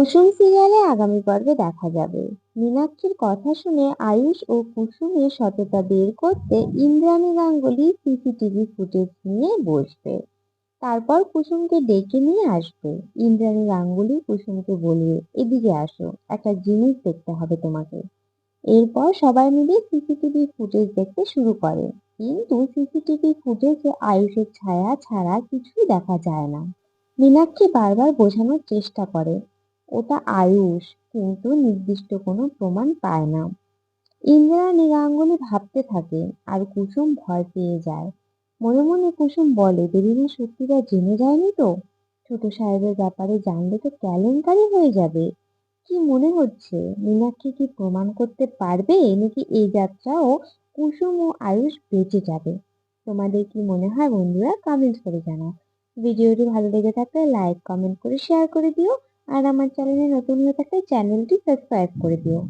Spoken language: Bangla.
কুসুম সিরিয়ালে আগামী পর্বে দেখা যাবে। মীনাক্ষীর কথা শুনে আয়ুষ ও কুসুমের সততা বের করতে ইন্দ্রাণী গাঙ্গুলি সিসিটিভি ফুটেজ নিয়ে বসবে। তারপর কুসুমকে ডেকে নিয়ে আসবে। ইন্দ্রাণী গাঙ্গুলি কুসুমকে বলবে এদিকে আসো, একটা জিনিস দেখতে হবে তোমাকে। এরপর সবাই মিলে সিসিটিভি ফুটেজ দেখতে শুরু করে। কিন্তু সিসিটিভি ফুটেজে আয়ুষের ছায়া ছাড়া কিছুই দেখা যায় না। মীনাক্ষী বারবার বোঝানোর চেষ্টা করে ওটা আয়ুষ, কিন্তু নির্দিষ্ট কোনো প্রমাণ পায় না। ইন্দ্রা গাঙ্গুলি ভাবতে থাকে, আর কুসুম ভয় পেয়ে যায়। মনে মনে কুসুম বলে দেবীমা সত্যিটা জেনে যায়নি তো? ছোট সাহেবের ব্যাপারে জানলে তো কেলেঙ্কারি হয়ে যাবে। কি মনে হচ্ছে? মীনাক্ষী কি প্রমাণ করতে পারবে? নাকি এই যাত্রাও কুসুম ও আয়ুষ বেঁচে যাবে? তোমাদের কি মনে হয় বন্ধুরা? কমেন্ট করে জানাও। ভিডিওটি ভালো লেগে থাকলে লাইক কমেন্ট করে শেয়ার করে দিও। আর আমার চ্যানেলে নতুন হয়ে থাকলে চ্যানেলটি সাবস্ক্রাইব করে দিও।